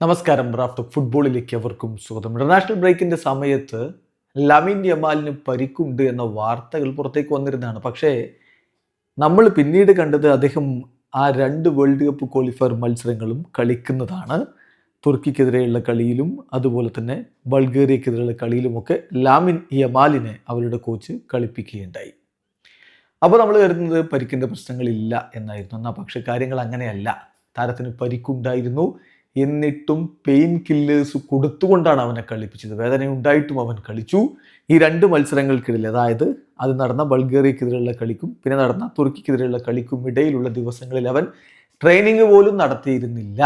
നമസ്കാരം റാഫ്റ്റ് ഫുട്ബോളിലേക്ക് അവർക്കും സ്വാഗതം. ഇന്റർനാഷണൽ ബ്രേക്കിന്റെ സമയത്ത് ലമിൻ യമാലിന് പരിക്കുണ്ട് എന്ന വാർത്തകൾ പുറത്തേക്ക് വന്നിരുന്നതാണ്. പക്ഷേ നമ്മൾ പിന്നീട് കണ്ടത് അദ്ദേഹം ആ രണ്ട് വേൾഡ് കപ്പ് ക്വാളിഫയർ മത്സരങ്ങളും കളിക്കുന്നതാണ്. തുർക്കിക്കെതിരെയുള്ള കളിയിലും അതുപോലെ തന്നെ ബൾഗേറിയക്കെതിരെയുള്ള കളിയിലുമൊക്കെ ലാമിൻ യമാലിനെ അവരുടെ കോച്ച് കളിപ്പിക്കുകയുണ്ടായി. അപ്പോൾ നമ്മൾ കരുതുന്നത് പരിക്കിന്റെ പ്രശ്നങ്ങളില്ല എന്നായിരുന്നു. എന്നാൽ പക്ഷേ കാര്യങ്ങൾ അങ്ങനെയല്ല. താരത്തിന് പരിക്കുണ്ടായിരുന്നു. എന്നിട്ടും പെയിൻ കില്ലേഴ്സ് കൊടുത്തുകൊണ്ടാണ് അവനെ കളിപ്പിച്ചത്. വേദന ഉണ്ടായിട്ടും അവൻ കളിച്ചു. ഈ രണ്ട് മത്സരങ്ങൾക്കിടയിൽ അതായത് അത് നടന്ന ബൾഗേറിയക്കെതിരെയുള്ള കളിക്കും പിന്നെ നടന്ന തുർക്കിക്കെതിരെയുള്ള കളിക്കും ഇടയിലുള്ള ദിവസങ്ങളിൽ അവൻ ട്രെയിനിങ് പോലും നടത്തിയിരുന്നില്ല.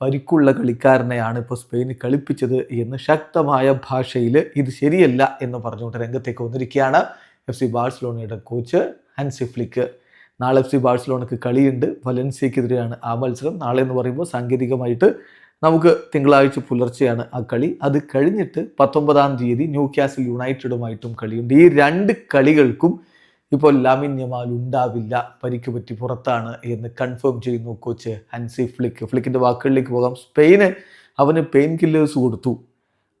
പരിക്കുള്ള കളിക്കാരനെയാണ് ഇപ്പോൾ സ്പെയിൻ കളിപ്പിച്ചത് എന്ന് ശക്തമായ ഭാഷയിൽ ഇത് ശരിയല്ല എന്ന് പറഞ്ഞുകൊണ്ട് രംഗത്തേക്ക് വന്നിരിക്കുകയാണ് എഫ് സി ബാഴ്സലോണയുടെ കോച്ച് ഹൻസി ഫ്ലിക്ക്. നാളെ എഫ് സി ബാഴ്സലോണക്ക് കളിയുണ്ട്. വലൻസിയക്കെതിരെയാണ് ആ മത്സരം. നാളെ എന്ന് പറയുമ്പോൾ സാങ്കേതികമായിട്ട് നമുക്ക് തിങ്കളാഴ്ച പുലർച്ചെയാണ് ആ കളി. അത് കഴിഞ്ഞിട്ട് പത്തൊമ്പതാം തീയതി ന്യൂ ക്യാസിൽ യുണൈറ്റഡുമായിട്ടും കളിയുണ്ട്. ഈ രണ്ട് കളികൾക്കും ഇപ്പോൾ ലാമിൻ യമാൽ ഉണ്ടാവില്ല. പരിക്ക് പറ്റി പുറത്താണ് എന്ന് കൺഫേം ചെയ്യുന്നു കോച്ച് ഹൻസി ഫ്ലിക്ക്. ഫ്ലിക്കിന്റെ വാക്കുകളിലേക്ക് പോകാം. സ്പെയിന് അവന് പെയിൻ കില്ലേഴ്സ് കൊടുത്തു.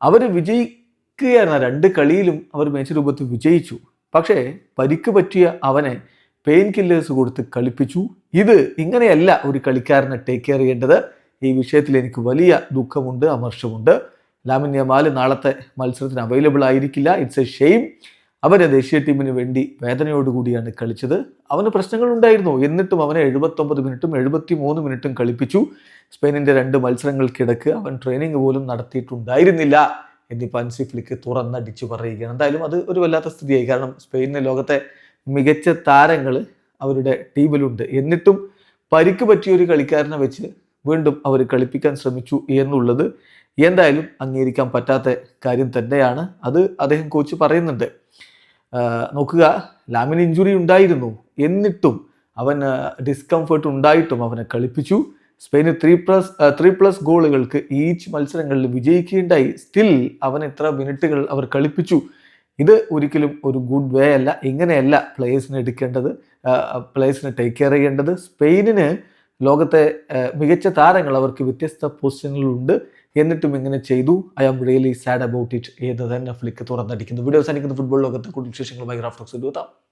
അവർ വിജയിക്കുകയായിരുന്ന. രണ്ട് കളിയിലും അവർ മേച്ച രൂപത്തിൽ വിജയിച്ചു. പക്ഷേ പരിക്ക് പറ്റിയ അവനെ പെയിൻ കില്ലേഴ്സ് കൊടുത്ത് കളിപ്പിച്ചു. ഇത് ഇങ്ങനെയല്ല ഒരു കളിക്കാരനെ ടേക്ക് കെയർ ചെയ്യേണ്ടത്. ഈ വിഷയത്തിൽ എനിക്ക് വലിയ ദുഃഖമുണ്ട് അമർഷമുണ്ട്. ലാമിൻ യമാൽ നാളത്തെ മത്സരത്തിന് അവൈലബിൾ ആയിരിക്കില്ല. ഇറ്റ്സ് എ ഷെയിം അവരെ ദേശീയ ടീമിന് വേണ്ടി വേദനയോടുകൂടിയാണ് കളിച്ചത്. അവന് പ്രശ്നങ്ങൾ ഉണ്ടായിരുന്നു. എന്നിട്ടും അവനെ എഴുപത്തൊമ്പത് മിനിറ്റും എഴുപത്തി മൂന്ന് മിനിറ്റും കളിപ്പിച്ചു. സ്പെയിനിന്റെ രണ്ട് മത്സരങ്ങൾക്കിടക്ക് അവൻ ട്രെയിനിങ് പോലും നടത്തിയിട്ടുണ്ടായിരുന്നില്ല എന്നിപ്പോൾ അൻസി ഫ്ലിക്ക് തുറന്നടിച്ചു പറയുകയാണ്. എന്തായാലും അത് ഒരു വല്ലാത്ത സ്ഥിതിയായി. കാരണം സ്പെയിനിലെ ലോകത്തെ മികച്ച താരങ്ങൾ അവരുടെ ടീമിലുണ്ട്. എന്നിട്ടും പരിക്ക് പറ്റിയ ഒരു കളിക്കാരനെ വെച്ച് വീണ്ടും അവർ കളിപ്പിക്കാൻ ശ്രമിച്ചു എന്നുള്ളത് എന്തായാലും അംഗീകരിക്കാൻ പറ്റാത്ത കാര്യം തന്നെയാണ്. അത് അദ്ദേഹം കോച്ച് പറയുന്നുണ്ട്. നോക്കുക ലാമിന് ഇഞ്ചുറി ഉണ്ടായിരുന്നു. എന്നിട്ടും അവൻ ഡിസ്കംഫേർട്ട് ഉണ്ടായിട്ടും അവനെ കളിപ്പിച്ചു. സ്പെയിന് ത്രീ പ്ലസ് ത്രീ പ്ലസ് ഗോളുകൾക്ക് ഈച്ച് മത്സരങ്ങളിൽ വിജയിക്കുകയുണ്ടായി. സ്റ്റിൽ അവൻ എത്ര മിനിറ്റുകൾ അവർ കളിപ്പിച്ചു. ഇത് ഒരിക്കലും ഒരു ഗുഡ് വേ അല്ല. ഇങ്ങനെയല്ല പ്ലേയേഴ്സിനെ എടുക്കേണ്ടത്. പ്ലേയേഴ്സിനെ ടേക്ക് കെയർ ചെയ്യേണ്ടത്. സ്പെയിനിന് ലോകത്തെ മികച്ച താരങ്ങൾ അവർക്ക് വ്യത്യസ്ത പൊസിഷനുകളുണ്ട് എന്നിട്ടും ഇങ്ങനെ ചെയ്തു. I am really sad about it ഏത് തന്നെ ഫ്ലിക്ക് തുറന്നടിക്കുന്നു. വീഡിയോ സാധിക്കുന്ന ഫുട്ബോൾ ലോകത്തെ കൂടുതൽ വിശേഷങ്ങളുമായി ഗ്രാഫ്റ്റോക്സ് എത്താം